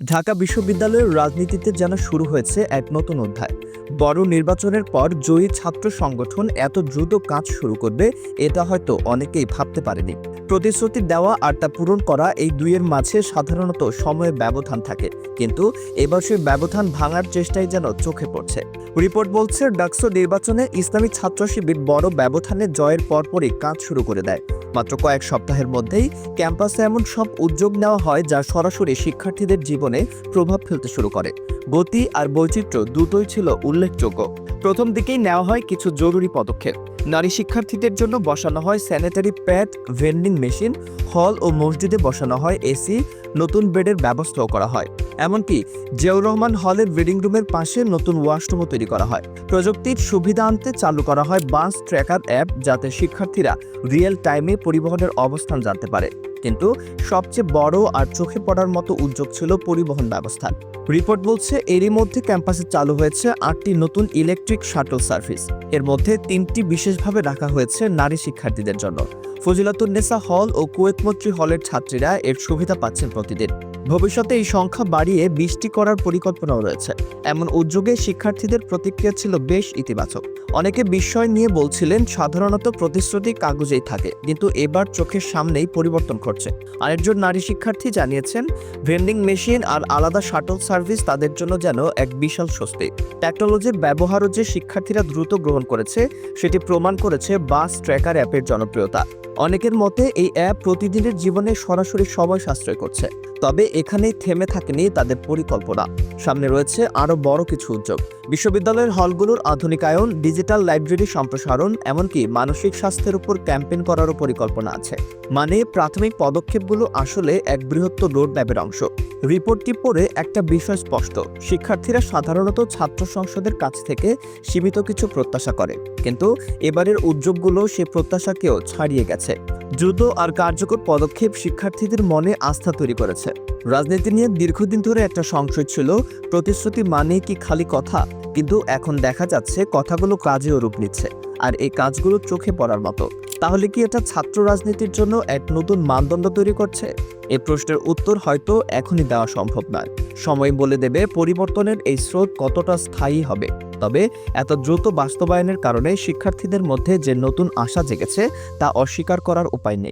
ঢাকা বিশ্ববিদ্যালয়ের রাজনীতিতে যেন শুরু হয়েছে এক নতুন অধ্যায়। বড় নির্বাচনের পর জয়ী ছাত্র সংগঠন এত দ্রুত কাজ শুরু করবে, এটা হয়তো অনেকেই ভাবতে পারেনি। প্রতিশ্রুতি দেওয়া আর তা পূরণ করা এই দুইয়ের মাঝে সাধারণত সময়ের ব্যবধান থাকে। কিন্তু এবার সেই ব্যবধান ভাঙার চেষ্টাই যেন চোখে পড়ছে। রিপোর্ট বলছে, ডাকসু নির্বাচনে ইসলামী ছাত্র শিবির বড় ব্যবধানে জয়ের পরপরই কাজ শুরু করে দেয়। মাত্র কয়েক সপ্তাহের মধ্যেই ক্যাম্পাসে এমন সব উদ্যোগ নেওয়া হয় যা সরাসরি শিক্ষার্থীদের জীবনে প্রভাব ফেলতে শুরু করে। গতি আর বৈচিত্র্য দুটোই ছিল উল্লেখযোগ্য। প্রথম দিকেই নেওয়া হয় কিছু জরুরি পদক্ষেপ। নারী শিক্ষার্থীদের জন্য বসানো হয় স্যানিটারি প্যাড ভেন্ডিং মেশিন হল ও মসজিদে বসানো হয় এসি নতুন বেডের ব্যবস্থাও করা হয়। এমনকি জিয়াউর রহমান হলের রিডিং রুমের পাশে নতুন ওয়াশরুমও তৈরি করা হয়। প্রযুক্তির সুবিধা আনতে চালু করা হয় বাস ট্র্যাকার অ্যাপ যাতে শিক্ষার্থীরা রিয়েল টাইমে পরিবহনের অবস্থান জানতে পারে। কিন্তু সবচেয়ে বড় আর চোখে পড়ার মতো উদ্যোগ ছিল পরিবহন ব্যবস্থা রিপোর্ট বলছে এরই মধ্যে ক্যাম্পাসে চালু হয়েছে আটটি নতুন ইলেকট্রিক শাটল সার্ভিস। এর মধ্যে তিনটি বিশেষভাবে রাখা হয়েছে নারী শিক্ষার্থীদের জন্য। ফজিলাতুন্নেসা হল ও কুয়েতমন্ত্রী হলের ছাত্রীরা এর সুবিধা পাচ্ছেন প্রতিদিন। ভবিষ্যতে এই সংখ্যা বাড়িয়ে বিশটি করার পরিকল্পনাও রয়েছে। এমন উদ্যোগে শিক্ষার্থীদের প্রতিক্রিয়া ছিল বেশ ইতিবাচক। অনেকে বিস্ময় নিয়ে বলছিলেন, সাধারণত প্রতিশ্রুতি কাগজেই থাকে, কিন্তু এবার চোখের সামনেই পরিবর্তন ঘটছে। আরেকজন নারী শিক্ষার্থী জানিয়েছেন, ভেন্ডিং মেশিন আর আলাদা শাটল সার্ভিস তাদের জন্য যেন এক বিশাল স্বস্তি। টেকনোলজির ব্যবহারও যে শিক্ষার্থীরা দ্রুত গ্রহণ করেছে, সেটি প্রমাণ করেছে বাস ট্র্যাকার অ্যাপের জনপ্রিয়তা। অনেকের মতে, এই অ্যাপ প্রতিদিনের জীবনে সরাসরি সময় সাশ্রয় করছে। তবে এখানেই থেমে থাকেনি তাদের পরিকল্পনা। সামনে রয়েছে আরও বড় কিছু উদ্যোগ। বিশ্ববিদ্যালয়ের হলগুলোর আধুনিকায়ন, ডিজিটাল লাইব্রেরি সম্প্রসারণ, এমনকি মানসিক স্বাস্থ্যের উপর ক্যাম্পেইন করারও পরিকল্পনা আছে। মানে প্রাথমিক পদক্ষেপগুলো আসলে এক বৃহত্তর রোডম্যাপের অংশ। রিপোর্টটি পড়ে একটা বিষয় স্পষ্ট। শিক্ষার্থীরা সাধারণত ছাত্র সংসদের কাছ থেকে সীমিত কিছু প্রত্যাশা করে। কিন্তু এবারের উদ্যোগগুলো সে প্রত্যাশাকেও ছাড়িয়ে গেছে। দ্রুত আর কার্যকর পদক্ষেপ শিক্ষার্থীদের মনে আস্থা তৈরি করেছে। রাজনীতি নিয়ে দীর্ঘদিন ধরে একটা সংশয় ছিল, প্রতিশ্রুতি মানে কি খালি কথা? কিন্তু এখন দেখা যাচ্ছে কথাগুলো কাজেও রূপ নিচ্ছে, আর এই কাজগুলো চোখে পড়ার মতো। তাহলে কি এটা ছাত্র রাজনীতির জন্য এক নতুন মানদণ্ড তৈরি করছে? এই প্রশ্নের উত্তর হয়তো এখনই দেওয়া সম্ভব নয়। সময় বলে দেবে পরিবর্তনের এই স্রোত কতটা স্থায়ী হবে। তবে এত দ্রুত বাস্তবায়নের কারণে শিক্ষার্থীদের মধ্যে যে নতুন আশা জেগেছে, তা অস্বীকার করার উপায় নেই।